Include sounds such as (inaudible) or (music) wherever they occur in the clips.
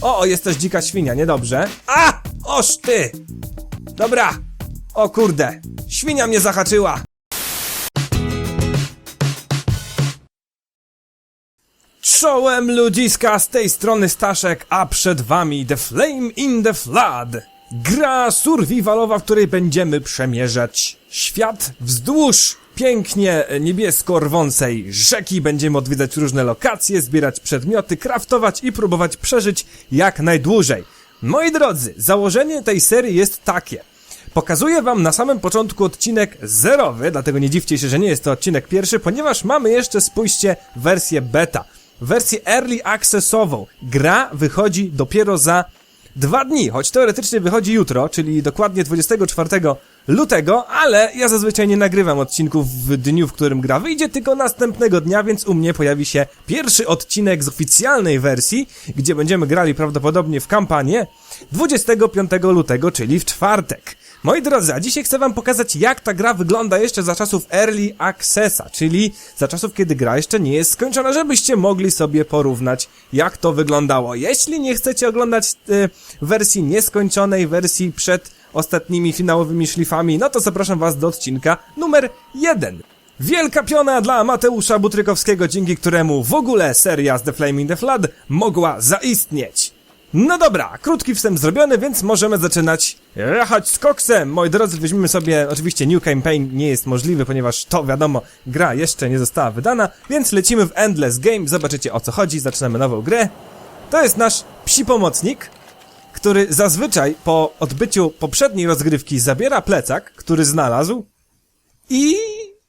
O, o, jest też dzika świnia, niedobrze. A! Oż ty! Dobra. O kurde. Świnia mnie zahaczyła. Czołem ludziska, z tej strony Staszek, a przed wami The Flame in the Flood. Gra survivalowa, w której będziemy przemierzać świat wzdłuż pięknie niebiesko rwącej rzeki. Będziemy odwiedzać różne lokacje, zbierać przedmioty, kraftować i próbować przeżyć jak najdłużej. Moi drodzy, założenie tej serii jest takie. Pokazuję wam na samym początku odcinek zerowy, dlatego nie dziwcie się, że nie jest to odcinek pierwszy, ponieważ mamy jeszcze, spójrzcie, wersję beta. Wersję early accessową. Gra wychodzi dopiero za dwa dni, choć teoretycznie wychodzi jutro, czyli dokładnie 24 lutego, ale ja zazwyczaj nie nagrywam odcinków w dniu, w którym gra wyjdzie, tylko następnego dnia, więc u mnie pojawi się pierwszy odcinek z oficjalnej wersji, gdzie będziemy grali prawdopodobnie w kampanię 25 lutego, czyli w czwartek. Moi drodzy, a dzisiaj chcę wam pokazać, jak ta gra wygląda jeszcze za czasów Early Accessa, czyli za czasów, kiedy gra jeszcze nie jest skończona, żebyście mogli sobie porównać, jak to wyglądało. Jeśli nie chcecie oglądać y, wersji nieskończonej, wersji przed ostatnimi finałowymi szlifami, no to zapraszam was do odcinka numer 1. Wielka piona dla Mateusza Butrykowskiego, dzięki któremu w ogóle seria z The Flaming the Flood mogła zaistnieć. No dobra, krótki wstęp zrobiony, więc możemy zaczynać jechać z koksem. Moi drodzy, weźmiemy sobie, oczywiście New Campaign nie jest możliwy, ponieważ to wiadomo, gra jeszcze nie została wydana, więc lecimy w Endless Game, zobaczycie o co chodzi, zaczynamy nową grę. To jest nasz psi pomocnik, który zazwyczaj po odbyciu poprzedniej rozgrywki zabiera plecak, który znalazł i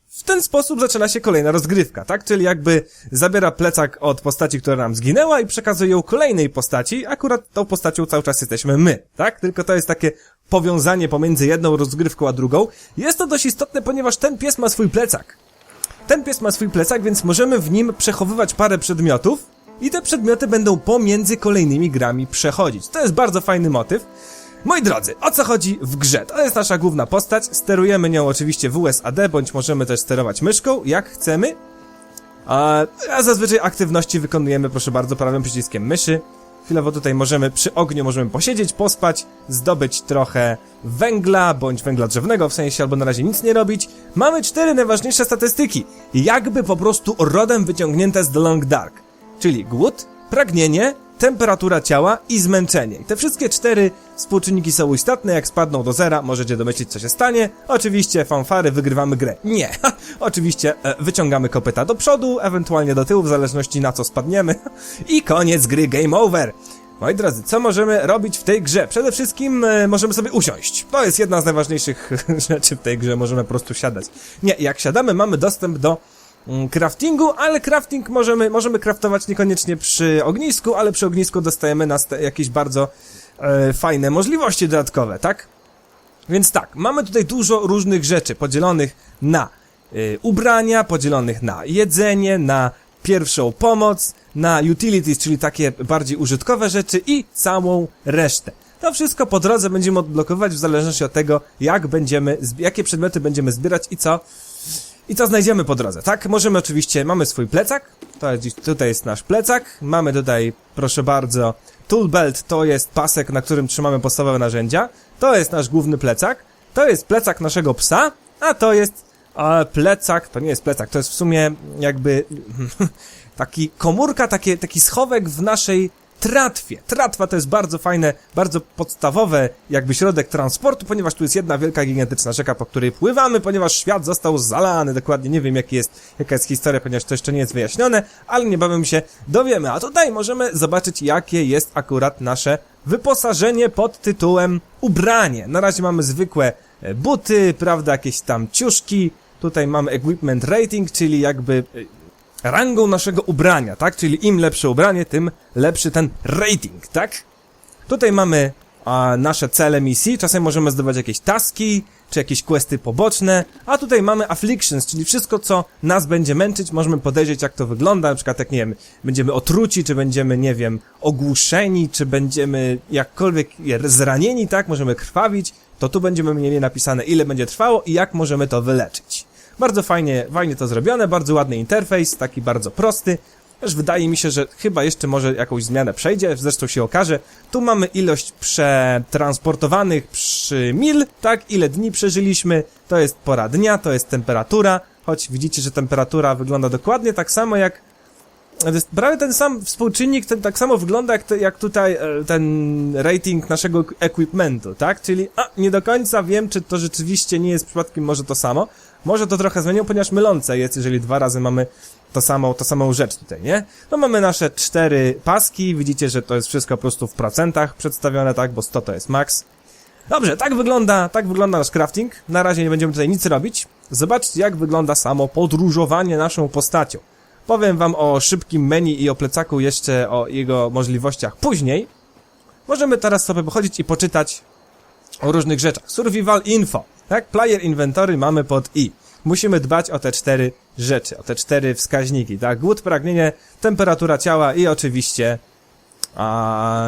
w ten sposób zaczyna się kolejna rozgrywka, tak? Czyli jakby zabiera plecak od postaci, która nam zginęła i przekazuje ją kolejnej postaci, akurat tą postacią cały czas jesteśmy my, tak? Tylko to jest takie powiązanie pomiędzy jedną rozgrywką a drugą. Jest to dość istotne, ponieważ ten pies ma swój plecak. Ten pies ma swój plecak, więc możemy w nim przechowywać parę przedmiotów i te przedmioty będą pomiędzy kolejnymi grami przechodzić. To jest bardzo fajny motyw. Moi drodzy, o co chodzi w grze? To jest nasza główna postać, sterujemy nią oczywiście w USAD, bądź możemy też sterować myszką, jak chcemy. A, a zazwyczaj aktywności wykonujemy, proszę bardzo, prawym przyciskiem myszy. Chwilowo tutaj możemy przy ogniu możemy posiedzieć, pospać, zdobyć trochę węgla, bądź węgla drzewnego, w sensie albo na razie nic nie robić. Mamy cztery najważniejsze statystyki, jakby po prostu rodem wyciągnięte z The Long Dark. Czyli głód, pragnienie, temperatura ciała i zmęczenie. Te wszystkie cztery współczynniki są istotne, jak spadną do zera, możecie domyślić co się stanie. Oczywiście fanfary, wygrywamy grę. Nie, (laughs) oczywiście e, wyciągamy kopyta do przodu, ewentualnie do tyłu, w zależności na co spadniemy. (laughs) I koniec gry, game over. Moi drodzy, co możemy robić w tej grze? Przede wszystkim e, możemy sobie usiąść. To jest jedna z najważniejszych (laughs) rzeczy w tej grze, możemy po prostu siadać. Nie, jak siadamy, mamy dostęp do craftingu, ale crafting możemy, możemy craftować niekoniecznie przy ognisku, ale przy ognisku dostajemy nas jakieś bardzo e, fajne możliwości dodatkowe, tak? Więc tak, mamy tutaj dużo różnych rzeczy podzielonych na y, ubrania, podzielonych na jedzenie, na pierwszą pomoc, na utilities, czyli takie bardziej użytkowe rzeczy i całą resztę. To wszystko po drodze będziemy odblokowywać w zależności od tego, jak będziemy, jakie przedmioty będziemy zbierać i co i co znajdziemy po drodze, tak? Możemy oczywiście, mamy swój plecak, to jest, tutaj jest nasz plecak, mamy tutaj, proszę bardzo, tool belt. To jest pasek, na którym trzymamy podstawowe narzędzia, to jest nasz główny plecak, to jest plecak naszego psa, a to jest a, plecak, to nie jest plecak, to jest w sumie jakby (laughs) taki komórka, takie, taki schowek w naszej tratwie. Tratwa to jest bardzo fajne, bardzo podstawowe jakby środek transportu, ponieważ tu jest jedna wielka, gigantyczna rzeka, po której pływamy, ponieważ świat został zalany, dokładnie nie wiem jaki jest, jaka jest historia, ponieważ to jeszcze nie jest wyjaśnione, ale niebawem się dowiemy. A tutaj możemy zobaczyć, jakie jest akurat nasze wyposażenie pod tytułem ubranie. Na razie mamy zwykłe e, buty, prawda, jakieś tam ciuszki, tutaj mamy equipment rating, czyli jakby e, rangą naszego ubrania, tak? Czyli im lepsze ubranie, tym lepszy ten rating, tak? Tutaj mamy a, nasze cele misji, czasem możemy zdobywać jakieś taski, czy jakieś questy poboczne, a tutaj mamy afflictions, czyli wszystko, co nas będzie męczyć, możemy podejrzeć, jak to wygląda, na przykład jak, nie wiem, będziemy otruci, czy będziemy, nie wiem, ogłuszeni, czy będziemy jakkolwiek zranieni, tak? Możemy krwawić, to tu będziemy mieli napisane, ile będzie trwało i jak możemy to wyleczyć. Bardzo fajnie, fajnie to zrobione, bardzo ładny interfejs, taki bardzo prosty. Też wydaje mi się, że chyba jeszcze może jakąś zmianę przejdzie, zresztą się okaże. Tu mamy ilość przetransportowanych przy mil, tak, ile dni przeżyliśmy, to jest pora dnia, to jest temperatura, choć widzicie, że temperatura wygląda dokładnie tak samo jak to jest prawie ten sam współczynnik, ten tak samo wygląda jak, te, jak tutaj e, ten rating naszego equipmentu, tak? Czyli, a, nie do końca wiem, czy to rzeczywiście nie jest przypadkiem może to samo. Może to trochę zmieniło, ponieważ mylące jest, jeżeli dwa razy mamy to samą, to samą rzecz tutaj, nie? No mamy nasze cztery paski, widzicie, że to jest wszystko po prostu w procentach przedstawione, tak? Bo 100 to jest max. Dobrze, tak wygląda, tak wygląda nasz crafting. Na razie nie będziemy tutaj nic robić. Zobaczcie, jak wygląda samo podróżowanie naszą postacią. Powiem wam o szybkim menu i o plecaku jeszcze o jego możliwościach później. Możemy teraz sobie pochodzić i poczytać o różnych rzeczach. Survival info, tak? Player inventory mamy pod i. Musimy dbać o te cztery rzeczy, o te cztery wskaźniki, tak? Głód, pragnienie, temperatura ciała i oczywiście a,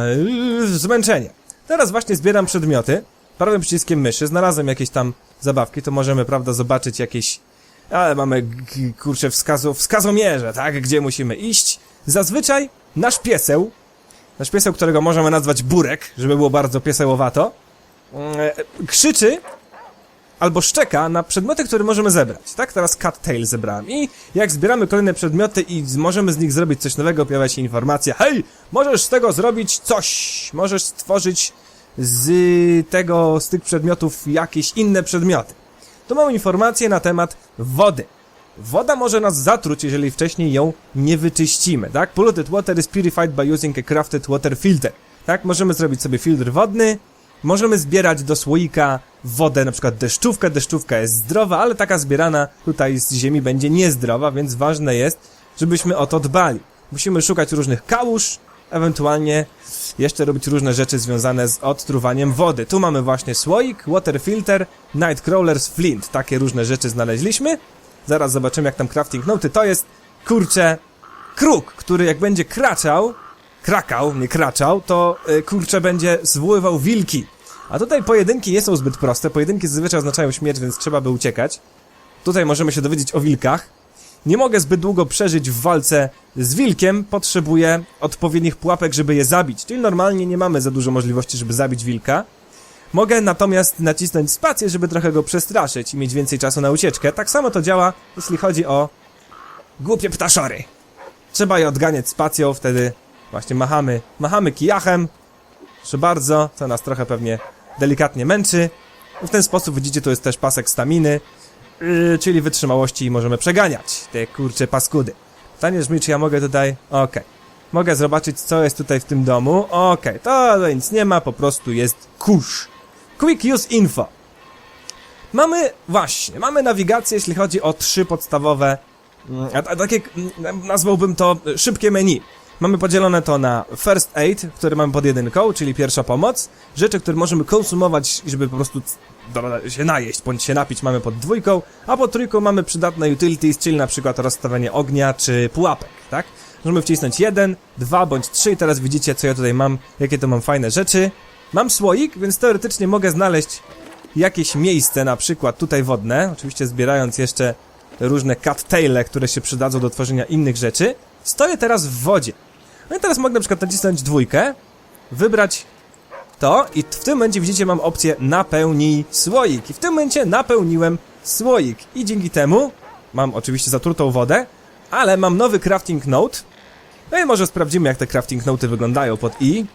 zmęczenie. Teraz właśnie zbieram przedmioty. Prawym przyciskiem myszy znalazłem jakieś tam zabawki, to możemy, prawda, zobaczyć jakieś ale mamy, kurczę, wskazu, wskazomierze, tak? Gdzie musimy iść. Zazwyczaj nasz pieseł, nasz pieseł, którego możemy nazwać Burek, żeby było bardzo piesełowato, e, krzyczy albo szczeka na przedmioty, które możemy zebrać, tak? Teraz Cattail zebrałem i jak zbieramy kolejne przedmioty i możemy z nich zrobić coś nowego, pojawia się informacja hej, możesz z tego zrobić coś, możesz stworzyć z tego, z tych przedmiotów jakieś inne przedmioty. Tu mamy informację na temat wody. Woda może nas zatruć, jeżeli wcześniej ją nie wyczyścimy, tak? Polluted water is purified by using a crafted water filter. Tak? Możemy zrobić sobie filtr wodny, możemy zbierać do słoika wodę, na przykład deszczówkę. Deszczówka jest zdrowa, ale taka zbierana tutaj z ziemi będzie niezdrowa, więc ważne jest, żebyśmy o to dbali. Musimy szukać różnych kałuż, ewentualnie jeszcze robić różne rzeczy związane z odtruwaniem wody. Tu mamy właśnie słoik, water filter, nightcrawlers, flint. Takie różne rzeczy znaleźliśmy. Zaraz zobaczymy jak tam crafting noty. To jest, kurczę, kruk, który jak będzie kraczał, krakał, nie kraczał, to y, kurczę będzie zwoływał wilki. A tutaj pojedynki nie są zbyt proste. Pojedynki zazwyczaj oznaczają śmierć, więc trzeba by uciekać. Tutaj możemy się dowiedzieć o wilkach. Nie mogę zbyt długo przeżyć w walce z wilkiem, potrzebuję odpowiednich pułapek, żeby je zabić. Czyli normalnie nie mamy za dużo możliwości, żeby zabić wilka. Mogę natomiast nacisnąć spację, żeby trochę go przestraszyć i mieć więcej czasu na ucieczkę. Tak samo to działa, jeśli chodzi o głupie ptaszory. Trzeba je odganiać spacją, wtedy właśnie machamy, machamy kijachem. Proszę bardzo, co nas trochę pewnie delikatnie męczy. I w ten sposób widzicie, to jest też pasek staminy, yy, czyli wytrzymałości i możemy przeganiać te kurcze paskudy. Pytanie brzmi, czy ja mogę tutaj... Okej. Mogę zobaczyć, co jest tutaj w tym domu. Okej, to tutaj nic nie ma, po prostu jest kurz. Quick Use Info. Mamy, właśnie, mamy nawigację, jeśli chodzi o trzy podstawowe, mm, a, a takie, mm, nazwałbym to szybkie menu. Mamy podzielone to na First Aid, który mamy pod jedynką, czyli pierwsza pomoc. Rzeczy, które możemy konsumować, żeby po prostu się najeść, bądź się napić, mamy pod dwójką, a pod trójką mamy przydatne utilities, czyli na przykład rozstawianie ognia czy pułapek, tak? Możemy wcisnąć jeden, dwa bądź trzy i teraz widzicie, co ja tutaj mam, jakie to mam fajne rzeczy. Mam słoik, więc teoretycznie mogę znaleźć jakieś miejsce, na przykład tutaj wodne, oczywiście zbierając jeszcze różne cattaile, które się przydadzą do tworzenia innych rzeczy. Stoję teraz w wodzie. No i teraz mogę na przykład nacisnąć dwójkę, wybrać to i w tym momencie widzicie mam opcję napełnij słoik. I w tym momencie napełniłem słoik. I dzięki temu mam oczywiście zatrutą wodę, ale mam nowy crafting note. No i może sprawdzimy jak te crafting noty wyglądają pod I.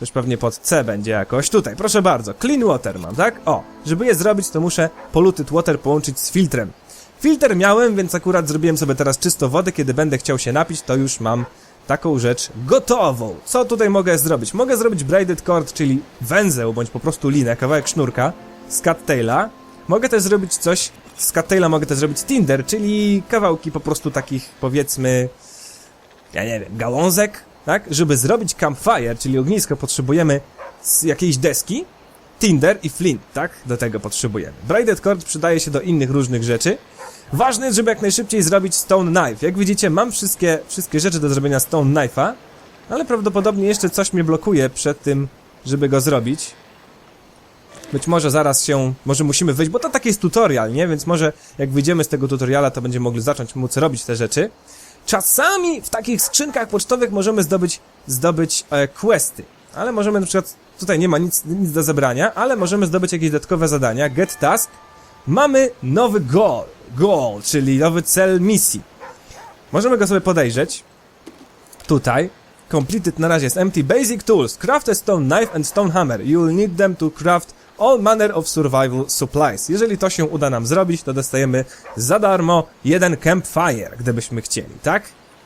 Też pewnie pod C będzie jakoś. Tutaj, proszę bardzo, clean water mam, tak? O, żeby je zrobić, to muszę polluted water połączyć z filtrem. Filtr miałem, więc akurat zrobiłem sobie teraz czysto wodę. Kiedy będę chciał się napić, to już mam taką rzecz gotową. Co tutaj mogę zrobić? Mogę zrobić braided cord, czyli węzeł, bądź po prostu linę, kawałek sznurka z cattaila. Mogę też zrobić coś, z cattaila mogę też zrobić tinder, czyli kawałki po prostu takich, powiedzmy, ja nie wiem, gałązek, tak? Żeby zrobić campfire, czyli ognisko, potrzebujemy z jakiejś deski, tinder i flint, tak? Do tego potrzebujemy. Braided cord przydaje się do innych różnych rzeczy. Ważne jest, żeby jak najszybciej zrobić stone knife. Jak widzicie, mam wszystkie, wszystkie rzeczy do zrobienia stone knife'a, ale prawdopodobnie jeszcze coś mnie blokuje przed tym, żeby go zrobić. Być może zaraz się, może musimy wyjść, bo to taki jest tutorial, nie? Więc może jak wyjdziemy z tego tutoriala, to będziemy mogli zacząć móc robić te rzeczy. Czasami w takich skrzynkach pocztowych możemy zdobyć, zdobyć e, questy. Ale możemy na przykład, tutaj nie ma nic, nic do zebrania, ale możemy zdobyć jakieś dodatkowe zadania. Get task. Mamy nowy goal, goal, czyli nowy cel misji. Możemy go sobie podejrzeć. Tutaj. Completed na razie jest empty. Basic tools. Craft a stone knife and stone hammer. You will need them to craft all manner of survival supplies. Jeżeli to się uda nam zrobić, to dostajemy za darmo jeden campfire, gdybyśmy chcieli, tak?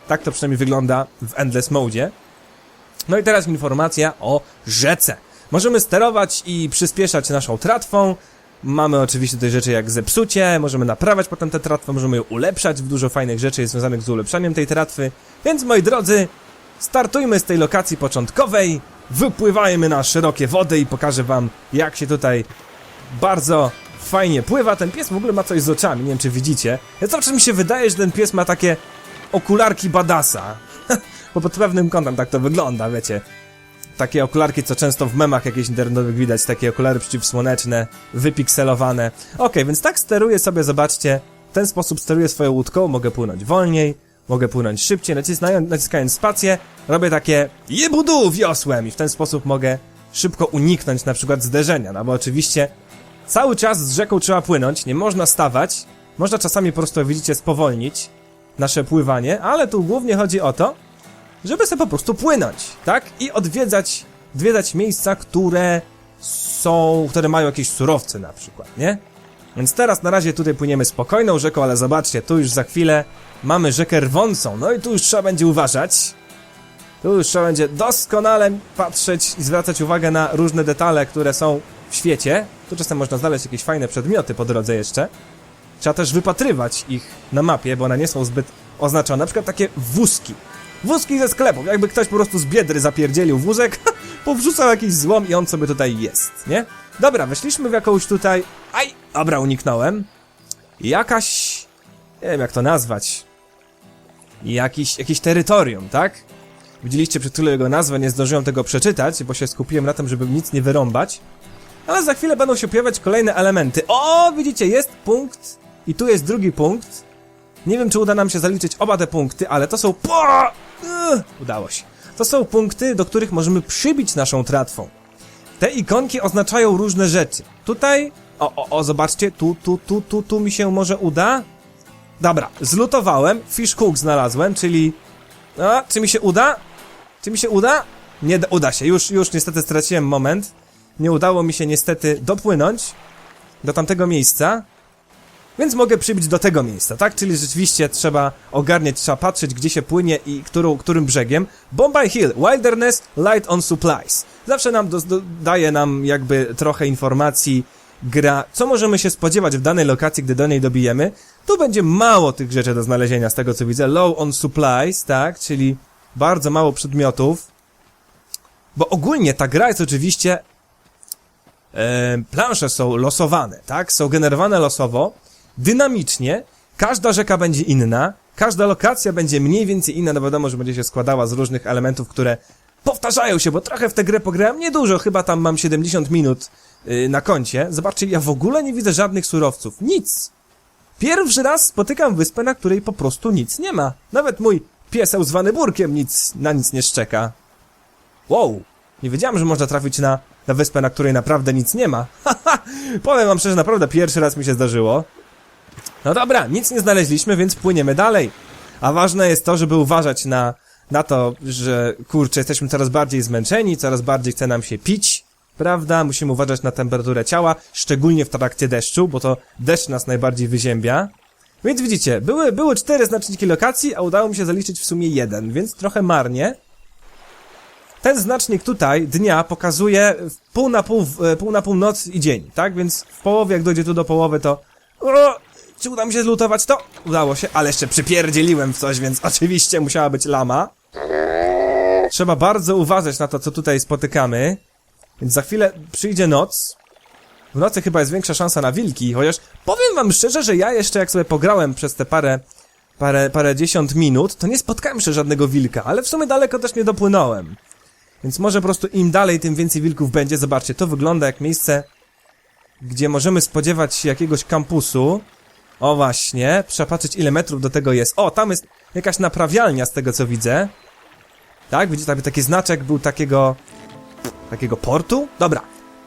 Tak to przynajmniej wygląda w Endless Mode. No i teraz informacja o rzece. Możemy sterować i przyspieszać naszą tratwą. Mamy oczywiście tutaj rzeczy jak zepsucie, możemy naprawiać potem tę tratwę, możemy ją ulepszać, dużo fajnych rzeczy jest związanych z ulepszaniem tej tratwy. Więc moi drodzy, startujmy z tej lokacji początkowej, wypływajmy na szerokie wody i pokażę wam jak się tutaj bardzo fajnie pływa. Ten pies w ogóle ma coś z oczami, nie wiem czy widzicie. Ja zawsze mi się wydaje, że ten pies ma takie okularki badasa. Bo pod pewnym kątem tak to wygląda, wiecie. Takie okularki, co często w memach jakichś internetowych widać, takie okulary przeciwsłoneczne, wypikselowane. Okej, więc tak steruję sobie, zobaczcie, w ten sposób steruję swoją łódką, mogę płynąć wolniej, mogę płynąć szybciej, naciskając, naciskając spację, robię takie jebudu wiosłem i w ten sposób mogę szybko uniknąć na przykład zderzenia, no bo oczywiście cały czas z rzeką trzeba płynąć, nie można stawać, można czasami po prostu, widzicie, spowolnić nasze pływanie, ale tu głównie chodzi o to, żeby sobie po prostu płynąć, tak? I odwiedzać, odwiedzać miejsca, które są, które mają jakieś surowce na przykład, nie? Więc teraz na razie tutaj płyniemy spokojną rzeką, ale zobaczcie, tu już za chwilę mamy rzekę rwącą, no i tu już trzeba będzie uważać. Tu już trzeba będzie doskonale patrzeć i zwracać uwagę na różne detale, które są w świecie. Tu czasem można znaleźć jakieś fajne przedmioty po drodze jeszcze. Trzeba też wypatrywać ich na mapie, bo one nie są zbyt oznaczone. Na przykład takie wózki. Wózki ze sklepów. Jakby ktoś po prostu z biedry zapierdzielił wózek, (laughs) powrzucał jakiś złom i on sobie tutaj jest, nie? Dobra, weszliśmy w jakąś tutaj... Aj! Dobra, uniknąłem. Jakaś... Nie wiem jak to nazwać. Jakiś, jakieś terytorium, tak? Widzieliście przed chwilą jego nazwę, nie zdążyłem tego przeczytać, bo się skupiłem na tym, żeby nic nie wyrąbać. Ale za chwilę będą się pojawiać kolejne elementy. O, widzicie, jest punkt i tu jest drugi punkt. Nie wiem, czy uda nam się zaliczyć oba te punkty, ale to są... Po... Udało się. To są punkty, do których możemy przybić naszą tratwą. Te ikonki oznaczają różne rzeczy. Tutaj... O, o, o, zobaczcie, tu, tu, tu, tu, tu mi się może uda. Dobra, zlutowałem, fish cook znalazłem, czyli... A, czy mi się uda? Czy mi się uda? Nie da- uda się, już, już niestety straciłem moment. Nie udało mi się niestety dopłynąć do tamtego miejsca. Więc mogę przybić do tego miejsca, tak? Czyli rzeczywiście trzeba ogarniać, trzeba patrzeć, gdzie się płynie i którą, którym brzegiem. Bombay Hill, Wilderness, Light on Supplies. Zawsze nam do, do, daje nam jakby trochę informacji gra, co możemy się spodziewać w danej lokacji, gdy do niej dobijemy. Tu będzie mało tych rzeczy do znalezienia, z tego co widzę. Low on Supplies, tak? Czyli bardzo mało przedmiotów. Bo ogólnie ta gra jest oczywiście e, plansze są losowane, tak? Są generowane losowo, dynamicznie, każda rzeka będzie inna, każda lokacja będzie mniej więcej inna, no wiadomo, że będzie się składała z różnych elementów, które powtarzają się, bo trochę w tę grę pograłem, niedużo, chyba tam mam 70 minut yy, na koncie. Zobaczcie, ja w ogóle nie widzę żadnych surowców, nic. Pierwszy raz spotykam wyspę, na której po prostu nic nie ma. Nawet mój pieseł zwany Burkiem nic, na nic nie szczeka. Wow, nie wiedziałem, że można trafić na, na wyspę, na której naprawdę nic nie ma. (laughs) Haha, powiem wam szczerze, naprawdę pierwszy raz mi się zdarzyło. No dobra, nic nie znaleźliśmy, więc płyniemy dalej. A ważne jest to, żeby uważać na, na to, że kurczę, jesteśmy coraz bardziej zmęczeni, coraz bardziej chce nam się pić, prawda? Musimy uważać na temperaturę ciała, szczególnie w trakcie deszczu, bo to deszcz nas najbardziej wyziębia. Więc widzicie, były, były cztery znaczniki lokacji, a udało mi się zaliczyć w sumie jeden, więc trochę marnie. Ten znacznik tutaj, dnia, pokazuje pół na pół, e, pół na pół noc i dzień, tak? Więc w połowie, jak dojdzie tu do połowy, to... czy uda mi się zlutować to? Udało się, ale jeszcze przypierdzieliłem w coś, więc oczywiście musiała być lama. Trzeba bardzo uważać na to, co tutaj spotykamy. Więc za chwilę przyjdzie noc. W nocy chyba jest większa szansa na wilki, chociaż powiem wam szczerze, że ja jeszcze jak sobie pograłem przez te parę, parę, parę dziesiąt minut, to nie spotkałem jeszcze żadnego wilka, ale w sumie daleko też nie dopłynąłem. Więc może po prostu im dalej, tym więcej wilków będzie. Zobaczcie, to wygląda jak miejsce, gdzie możemy spodziewać się jakiegoś kampusu. O właśnie, trzeba patrzeć ile metrów do tego jest. O, tam jest jakaś naprawialnia z tego co widzę. Tak, widzicie, tam taki znaczek był takiego... Takiego portu? Dobra.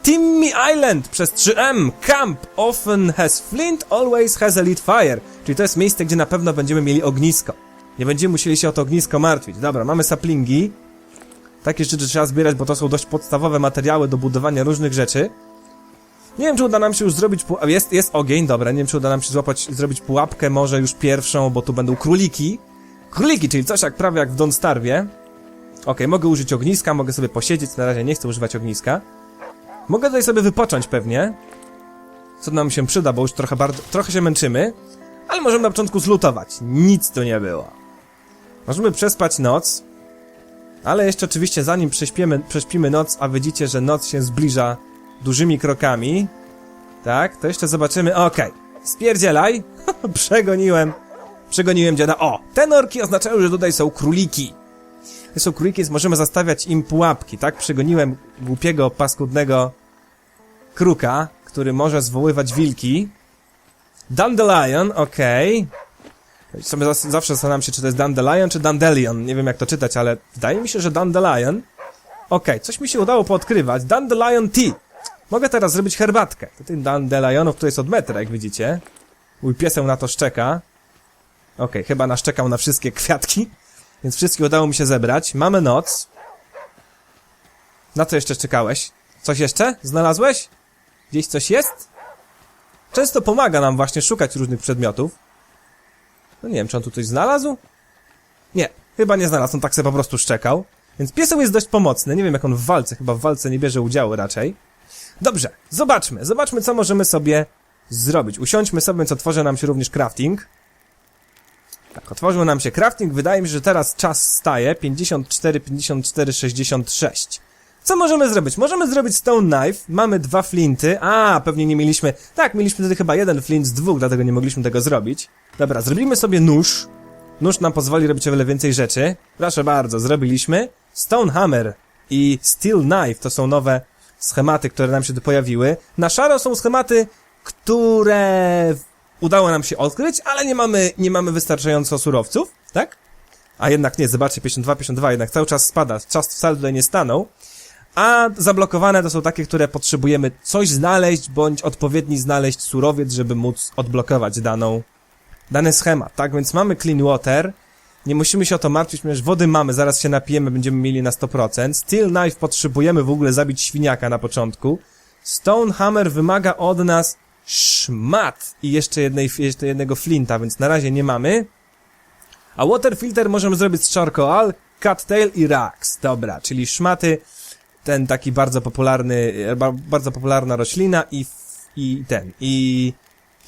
Timmy Island przez 3M. Camp often has flint, always has a lit fire. Czyli to jest miejsce, gdzie na pewno będziemy mieli ognisko. Nie będziemy musieli się o to ognisko martwić. Dobra, mamy saplingi. Takie rzeczy trzeba zbierać, bo to są dość podstawowe materiały do budowania różnych rzeczy. Nie wiem, czy uda nam się już zrobić pu- Jest, jest ogień, dobra, nie wiem, czy uda nam się złapać, zrobić pułapkę, może już pierwszą, bo tu będą króliki. Króliki, czyli coś jak prawie jak w Don't Starwie. Okej, mogę użyć ogniska, mogę sobie posiedzieć, na razie nie chcę używać ogniska. Mogę tutaj sobie wypocząć pewnie. Co nam się przyda, bo już trochę bardzo, trochę się męczymy. Ale możemy na początku zlutować. Nic tu nie było. Możemy przespać noc. Ale jeszcze oczywiście zanim prześpimy, prześpimy noc, a widzicie, że noc się zbliża dużymi krokami. Tak, to jeszcze zobaczymy. Okej, spierdzielaj. (laughs) Przegoniłem. Przegoniłem dziada. O, te norki oznaczają, że tutaj są króliki. To są króliki, więc możemy zastawiać im pułapki, tak? Przegoniłem głupiego, paskudnego kruka, który może zwoływać wilki. Dandelion, okej. Zas- zawsze zastanawiam się, czy to jest Dandelion, czy Dandelion. Nie wiem, jak to czytać, ale wydaje mi się, że Dandelion. Okej, coś mi się udało poodkrywać. Dandelion Tea. Mogę teraz zrobić herbatkę. Tych Dandelionów tu jest od metra, jak widzicie. Mój pieseł na to szczeka. Okej, chyba naszczekał na wszystkie (laughs) kwiatki. Więc wszystkie udało mi się zebrać. Mamy noc. Na co jeszcze czekałeś? Coś jeszcze? Znalazłeś? Gdzieś coś jest? Często pomaga nam właśnie szukać różnych przedmiotów. No nie wiem, czy on tu coś znalazł? Nie, chyba nie znalazł, on tak sobie po prostu szczekał. Więc pieseł jest dość pomocny, nie wiem jak on w walce, chyba w walce nie bierze udziału raczej. Dobrze, zobaczmy, zobaczmy co możemy sobie zrobić. Usiądźmy sobie, co otworzy nam się również crafting. Tak, otworzył nam się crafting, wydaje mi się, że teraz czas staje, 54, 54, 66. Co możemy zrobić? Możemy zrobić stone knife, mamy dwa flinty, a pewnie nie mieliśmy, tak, mieliśmy wtedy chyba jeden flint z dwóch, dlatego nie mogliśmy tego zrobić. Dobra, zrobimy sobie nóż, nóż nam pozwoli robić o wiele więcej rzeczy, proszę bardzo, zrobiliśmy. Stone hammer i steel knife to są nowe schematy, które nam się tu pojawiły. Na szaro są schematy, które udało nam się odkryć, ale nie mamy, nie mamy wystarczająco surowców, tak? A jednak nie, zobaczcie, 52, 52, jednak cały czas spada, czas wcale tutaj nie stanął. A zablokowane to są takie, które potrzebujemy coś znaleźć, bądź odpowiedni znaleźć surowiec, żeby móc odblokować daną, dany schemat, tak? Więc mamy clean water, nie musimy się o to martwić, ponieważ wody mamy, zaraz się napijemy, będziemy mieli na 100%. Steel knife potrzebujemy w ogóle zabić świniaka na początku. Stone hammer wymaga od nas szmat i jeszcze, jednej, jeszcze jednego flinta, więc na razie nie mamy. A water filter możemy zrobić z charcoal, cattail i rax. Dobra, czyli szmaty, ten taki bardzo popularny, e, ba- bardzo popularna roślina i, i ten, i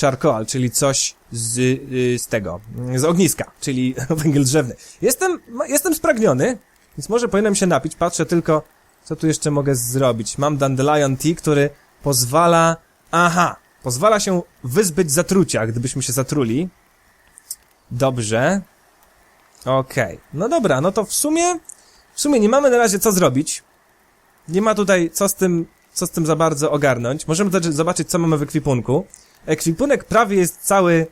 charcoal, czyli coś z, y, z tego, z ogniska, czyli (laughs) węgiel drzewny. Jestem, jestem spragniony, więc może powinienem się napić, patrzę tylko, co tu jeszcze mogę zrobić. Mam dandelion tea, który pozwala, aha, pozwala się wyzbyć zatrucia, gdybyśmy się zatruli. Dobrze. Okej, no dobra, no to w sumie, w sumie nie mamy na razie co zrobić. Nie ma tutaj co z tym, co z tym za bardzo ogarnąć. Możemy zobaczyć, co mamy w ekwipunku. Ekwipunek prawie jest cały,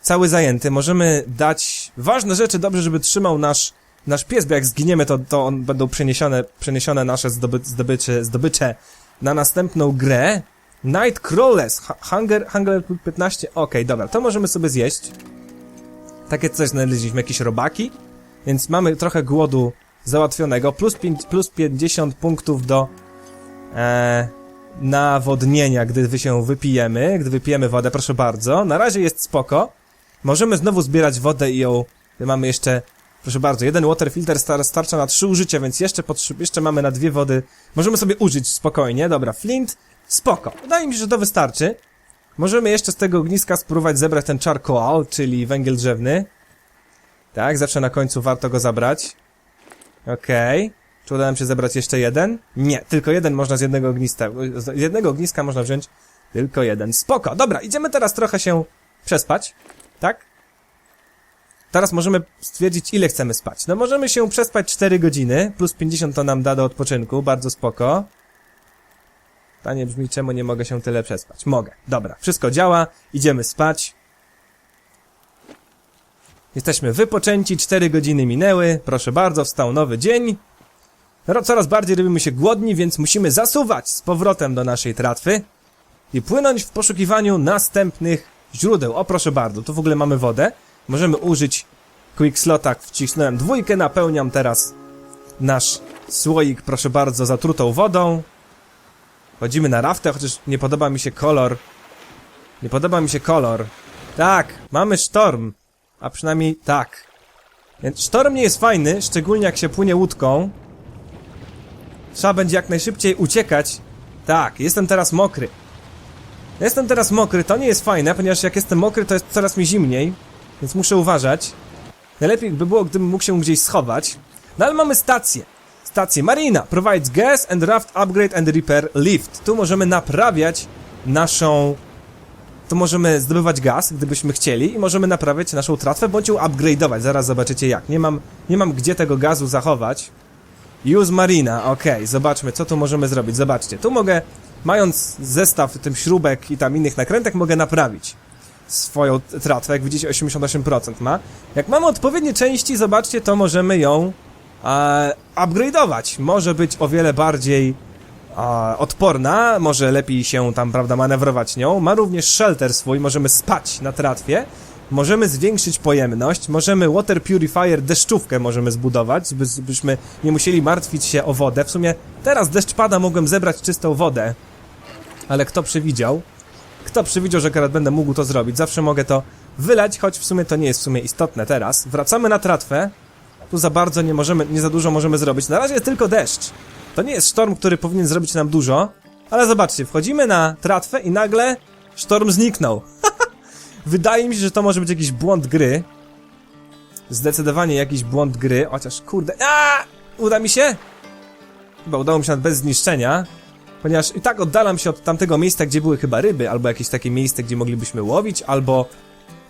cały zajęty. Możemy dać ważne rzeczy, dobrze, żeby trzymał nasz, nasz pies, bo jak zginiemy, to, to on będą przeniesione, przeniesione nasze zdoby, zdobycze, zdobycze na następną grę. Nightcrawlers, Hu- Hunger, Hunger 15, okej, dobra, to możemy sobie zjeść. Takie coś znaleźliśmy, jakieś robaki, więc mamy trochę głodu załatwionego, plus, pięć, plus 50 punktów do e, nawodnienia, gdy się wypijemy, gdy wypijemy wodę, proszę bardzo. Na razie jest spoko. Możemy znowu zbierać wodę i ją, mamy jeszcze, proszę bardzo, jeden water filter star, starcza na trzy użycia, więc jeszcze, potrze- jeszcze mamy na dwie wody, możemy sobie użyć spokojnie, dobra, flint, spoko. Wydaje mi się, że to wystarczy. Możemy jeszcze z tego ogniska spróbować zebrać ten charcoal, czyli węgiel drzewny. Tak, zawsze na końcu warto go zabrać. Okej. Czy uda nam się zebrać jeszcze jeden? Nie, tylko jeden można z jednego ogniska. Z jednego ogniska można wziąć tylko jeden. Spoko, dobra, idziemy teraz trochę się przespać. Tak? Teraz możemy stwierdzić, ile chcemy spać. No możemy się przespać 4 godziny, plus 50 to nam da do odpoczynku, bardzo spoko. Pytanie brzmi, czemu nie mogę się tyle przespać? Mogę, dobra, wszystko działa, idziemy spać. Jesteśmy wypoczęci, 4 godziny minęły, proszę bardzo, wstał nowy dzień. Coraz bardziej robimy się głodni, więc musimy zasuwać z powrotem do naszej tratwy i płynąć w poszukiwaniu następnych źródeł. O, proszę bardzo, tu w ogóle mamy wodę. Możemy użyć quick slota, wcisnąłem dwójkę, napełniam teraz nasz słoik, proszę bardzo, zatrutą wodą. Chodzimy na raftę, chociaż nie podoba mi się kolor. Nie podoba mi się kolor. Tak, mamy sztorm. A przynajmniej tak. Więc sztorm nie jest fajny, szczególnie jak się płynie łódką. Trzeba będzie jak najszybciej uciekać. Tak, jestem teraz mokry. Jestem teraz mokry, to nie jest fajne, ponieważ jak jestem mokry, to jest coraz mi zimniej. Więc muszę uważać. Najlepiej by było, gdybym mógł się gdzieś schować. No ale mamy stację. Stację Marina provides gas and raft upgrade and repair lift. Tu możemy naprawiać naszą... Tu możemy zdobywać gaz, gdybyśmy chcieli i możemy naprawiać naszą tratwę, bądź ją upgrade'ować. Zaraz zobaczycie jak. Nie mam, nie mam gdzie tego gazu zachować. Use Marina, okej, zobaczmy co tu możemy zrobić. Zobaczcie, tu mogę, mając zestaw tym śrubek i tam innych nakrętek, mogę naprawić swoją tratwę. Jak widzicie, 88% ma. Jak mamy odpowiednie części, zobaczcie, to możemy ją e, upgrade'ować. Może być o wiele bardziej e, odporna, może lepiej się tam, prawda, manewrować nią. Ma również shelter swój, możemy spać na tratwie. Możemy zwiększyć pojemność, możemy water purifier, deszczówkę możemy zbudować, by, byśmy nie musieli martwić się o wodę. W sumie teraz deszcz pada, mogłem zebrać czystą wodę, ale kto przewidział? Kto przewidział, że akurat będę mógł to zrobić? Zawsze mogę to wylać, choć w sumie to nie jest w sumie istotne teraz. Wracamy na tratwę. Tu za bardzo nie możemy, nie za dużo możemy zrobić. Na razie jest tylko deszcz. To nie jest sztorm, który powinien zrobić nam dużo. Ale zobaczcie, wchodzimy na tratwę i nagle sztorm zniknął. Wydaje mi się, że to może być jakiś błąd gry. Zdecydowanie jakiś błąd gry, chociaż kurde... A! Uda mi się? Chyba udało mi się nawet bez zniszczenia. Ponieważ i tak oddalam się od tamtego miejsca, gdzie były chyba ryby, albo jakieś takie miejsce, gdzie moglibyśmy łowić, albo...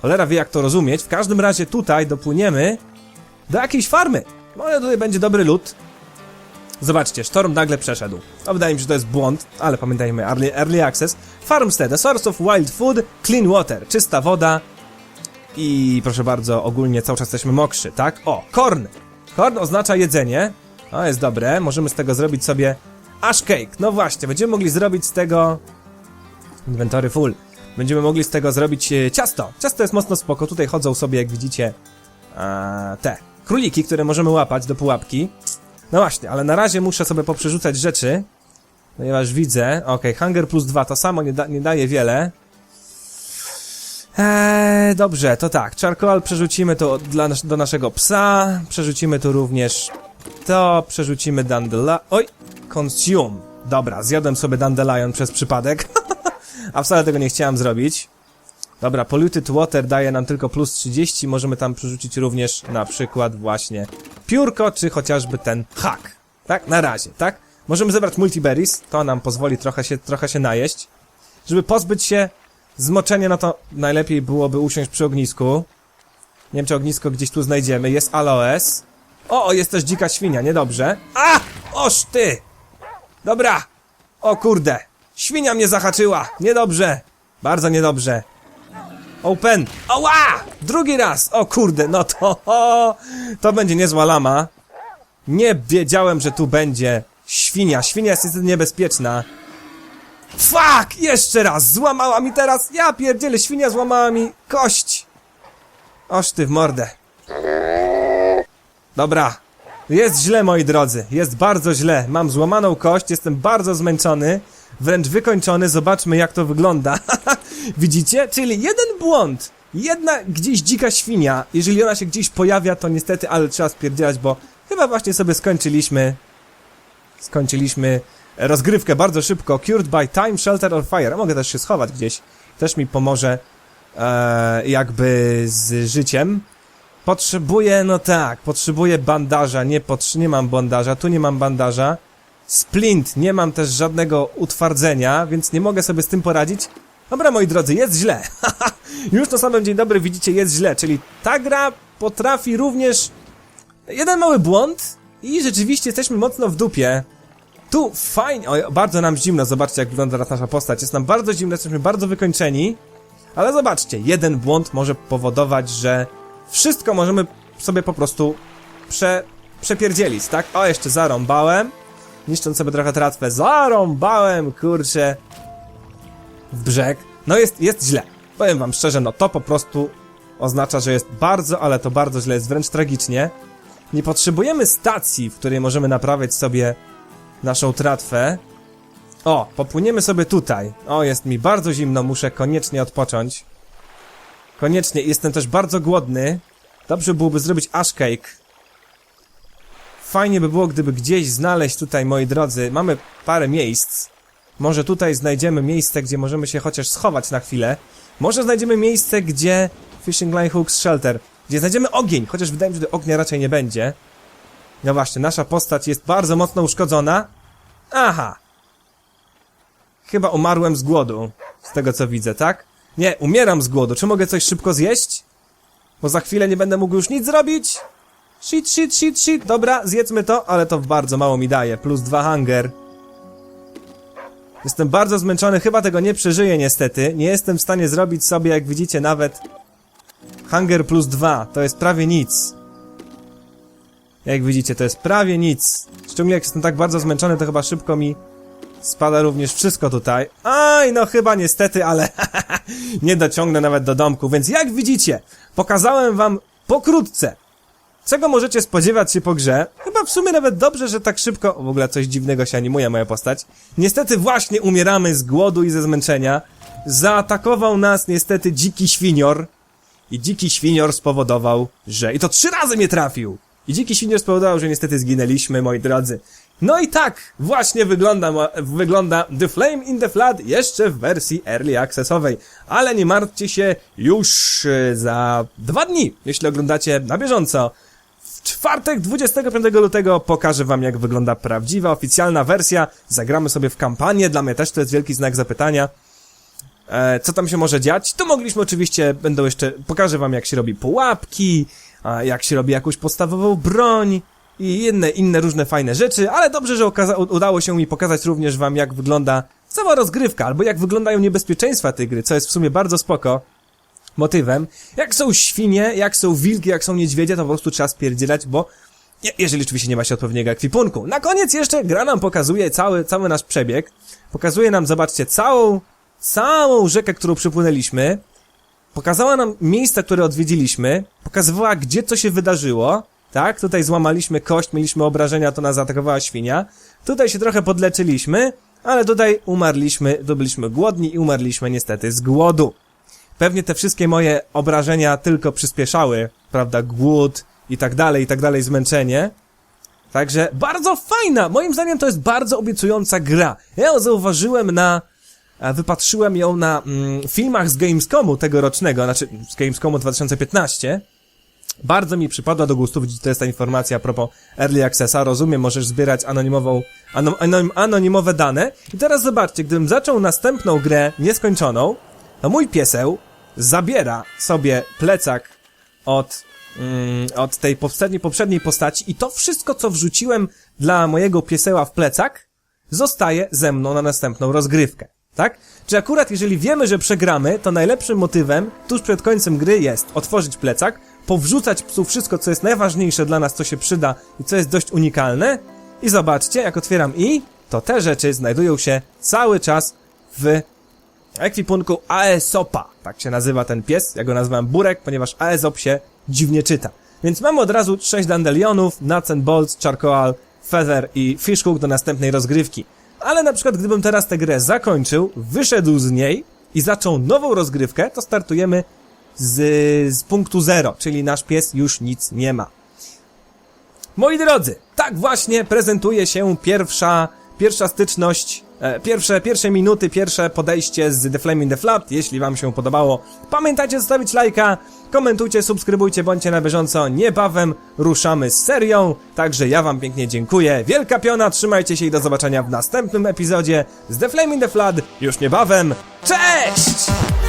Cholera wie jak to rozumieć. W każdym razie tutaj dopłyniemy do jakiejś farmy. Może tutaj będzie dobry lód. Zobaczcie, sztorm nagle przeszedł. To wydaje mi się, że to jest błąd, ale pamiętajmy, early, early access. Farmstead, a source of wild food, clean water, czysta woda. I proszę bardzo, ogólnie cały czas jesteśmy mokrzy, tak? O, corn! Corn oznacza jedzenie. O, jest dobre, możemy z tego zrobić sobie ash cake. No właśnie, będziemy mogli zrobić z tego... Inwentory full. Będziemy mogli z tego zrobić e, ciasto. Ciasto jest mocno spoko, tutaj chodzą sobie, jak widzicie, te króliki, które możemy łapać do pułapki. No właśnie, ale na razie muszę sobie poprzerzucać rzeczy, ponieważ widzę, okej, hunger plus 2 to samo nie, da, nie daje wiele. Eee, dobrze, to tak, charcoal przerzucimy to dla do naszego psa, przerzucimy tu również to, przerzucimy dandela... Oj, consume. Dobra, zjadłem sobie dandelion przez przypadek, (laughs) a wcale tego nie chciałem zrobić. Dobra, polluted water daje nam tylko plus 30, możemy tam przerzucić również na przykład właśnie piórko, czy chociażby ten hak. Tak, na razie, tak? Możemy zebrać multiberries, to nam pozwoli trochę się, trochę się najeść. Żeby pozbyć się zmoczenia, no to najlepiej byłoby usiąść przy ognisku. Nie wiem, czy ognisko gdzieś tu znajdziemy. Jest aloes. O, o, jest też dzika świnia, niedobrze. A! Oż ty! Dobra! O kurde! Świnia mnie zahaczyła! Niedobrze! Bardzo niedobrze. Open! Oła! Drugi raz! O kurde, no to... O, to będzie niezła lama. Nie wiedziałem, że tu będzie świnia. Świnia jest niestety niebezpieczna. Fuck! Jeszcze raz! Złamała mi teraz! Ja pierdzielę, świnia złamała mi kość! Oż ty w mordę. Dobra. Jest źle, moi drodzy. Jest bardzo źle. Mam złamaną kość, jestem bardzo zmęczony. Wręcz wykończony. Zobaczmy, jak to wygląda. (laughs) Widzicie? Czyli jeden błąd. Jedna gdzieś dzika świnia. Jeżeli ona się gdzieś pojawia, to niestety, ale trzeba spierdzielać, bo chyba właśnie sobie skończyliśmy skończyliśmy rozgrywkę bardzo szybko. Cured by time, shelter or fire. Mogę też się schować gdzieś. Też mi pomoże e, jakby z życiem. Potrzebuję, no tak, potrzebuję bandaża. Nie, potrz nie mam bandaża, tu nie mam bandaża. Splint, nie mam też żadnego utwardzenia, więc nie mogę sobie z tym poradzić. Dobra, moi drodzy, jest źle. (laughs) Już na samym dzień dobry widzicie, jest źle, czyli ta gra potrafi również... Jeden mały błąd i rzeczywiście jesteśmy mocno w dupie. Tu fajnie, oj, bardzo nam zimno, zobaczcie jak wygląda teraz nasza postać. Jest nam bardzo zimno, jesteśmy bardzo wykończeni. Ale zobaczcie, jeden błąd może powodować, że wszystko możemy sobie po prostu prze, przepierdzielić, tak? O, jeszcze zarąbałem. Niszcząc sobie trochę tratwę. Zarąbałem, kurczę. W brzeg. No jest, jest źle. Powiem wam szczerze, no to po prostu oznacza, że jest bardzo, ale to bardzo źle, jest wręcz tragicznie. Nie potrzebujemy stacji, w której możemy naprawiać sobie naszą tratwę. O, popłyniemy sobie tutaj. O, jest mi bardzo zimno, muszę koniecznie odpocząć. Koniecznie, jestem też bardzo głodny. Dobrze byłoby zrobić ash cake. Fajnie by było, gdyby gdzieś znaleźć tutaj, moi drodzy, mamy parę miejsc. Może tutaj znajdziemy miejsce, gdzie możemy się chociaż schować na chwilę. Może znajdziemy miejsce, gdzie Fishing Line Hooks Shelter, gdzie znajdziemy ogień, chociaż wydaje mi się, że ognia raczej nie będzie. No właśnie, nasza postać jest bardzo mocno uszkodzona. Aha. Chyba umarłem z głodu, z tego co widzę, tak? Nie, umieram z głodu. Czy mogę coś szybko zjeść? Bo za chwilę nie będę mógł już nic zrobić. Shit, shit, shit, shit. Dobra, zjedzmy to, ale to bardzo mało mi daje. Plus dwa hunger. Jestem bardzo zmęczony, chyba tego nie przeżyję niestety. Nie jestem w stanie zrobić sobie, jak widzicie, nawet hunger plus dwa. To jest prawie nic. Jak widzicie, to jest prawie nic. Szczególnie jak jestem tak bardzo zmęczony, to chyba szybko mi spada również wszystko tutaj. Aj, no chyba niestety, ale (laughs) nie dociągnę nawet do domku. Więc jak widzicie, pokazałem wam pokrótce, czego możecie spodziewać się po grze. Chyba w sumie nawet dobrze, że tak szybko... W ogóle coś dziwnego się animuje moja postać. Niestety właśnie umieramy z głodu i ze zmęczenia. Zaatakował nas niestety dziki świnior. I dziki świnior spowodował, że... I to trzy razy mnie trafił! I dziki świnior spowodował, że niestety zginęliśmy, moi drodzy. No i tak właśnie wygląda, wygląda The Flame in the Flood jeszcze w wersji Early Accessowej. Ale nie martwcie się, już e, za dwa dni, jeśli oglądacie na bieżąco. W czwartek 25 lutego pokażę wam jak wygląda prawdziwa, oficjalna wersja. Zagramy sobie w kampanię, dla mnie też to jest wielki znak zapytania. E, co tam się może dziać? To mogliśmy oczywiście, będą jeszcze, pokażę wam jak się robi pułapki, a jak się robi jakąś podstawową broń i inne, inne różne fajne rzeczy, ale dobrze, że udało się mi pokazać również wam jak wygląda cała rozgrywka, albo jak wyglądają niebezpieczeństwa tej gry, co jest w sumie bardzo spoko motywem. Jak są świnie, jak są wilki, jak są niedźwiedzie, to po prostu trzeba spierdzielać, bo je, jeżeli oczywiście nie ma się odpowiedniego ekwipunku. Na koniec jeszcze gra nam pokazuje cały, cały nasz przebieg. Pokazuje nam, zobaczcie, całą, całą rzekę, którą przepłynęliśmy. Pokazała nam miejsca, które odwiedziliśmy. Pokazywała, gdzie co się wydarzyło. Tak, tutaj złamaliśmy kość, mieliśmy obrażenia, to nas zaatakowała świnia. Tutaj się trochę podleczyliśmy, ale tutaj umarliśmy, to byliśmy głodni i umarliśmy niestety z głodu. Pewnie te wszystkie moje obrażenia tylko przyspieszały, prawda, głód i tak dalej, i tak dalej, zmęczenie. Także bardzo fajna, moim zdaniem to jest bardzo obiecująca gra. Ja ją zauważyłem na, wypatrzyłem ją na mm, filmach z Gamescomu tegorocznego, znaczy z Gamescomu 2015. Bardzo mi przypadła do gustu, to jest ta informacja a propos Early Accessa, rozumiem, możesz zbierać anonimową, anonimowe dane. I teraz zobaczcie, gdybym zaczął następną grę nieskończoną, to mój pieseł zabiera sobie plecak od, mm, od tej poprzedniej, poprzedniej postaci i to wszystko, co wrzuciłem dla mojego pieseła w plecak, zostaje ze mną na następną rozgrywkę. Tak? Czy akurat jeżeli wiemy, że przegramy, to najlepszym motywem tuż przed końcem gry jest otworzyć plecak, powrzucać psu wszystko, co jest najważniejsze dla nas, co się przyda i co jest dość unikalne i zobaczcie, jak otwieram i, to te rzeczy znajdują się cały czas w ekwipunku Aesopa. Tak się nazywa ten pies. Ja go nazywam Burek, ponieważ Aesop się dziwnie czyta. Więc mamy od razu 6 dandelionów, nuts bolts, charcoal, feather i fishhook do następnej rozgrywki. Ale na przykład gdybym teraz tę grę zakończył, wyszedł z niej i zaczął nową rozgrywkę, to startujemy z, z punktu zero, czyli nasz pies już nic nie ma. Moi drodzy, tak właśnie prezentuje się pierwsza, pierwsza styczność, pierwsze, pierwsze minuty, pierwsze podejście z The Flame in the Flood. Jeśli wam się podobało, pamiętajcie zostawić lajka, komentujcie, subskrybujcie, bądźcie na bieżąco. Niebawem ruszamy z serią, także ja wam pięknie dziękuję. Wielka piona, trzymajcie się i do zobaczenia w następnym epizodzie z The Flame in the Flood już niebawem. Cześć!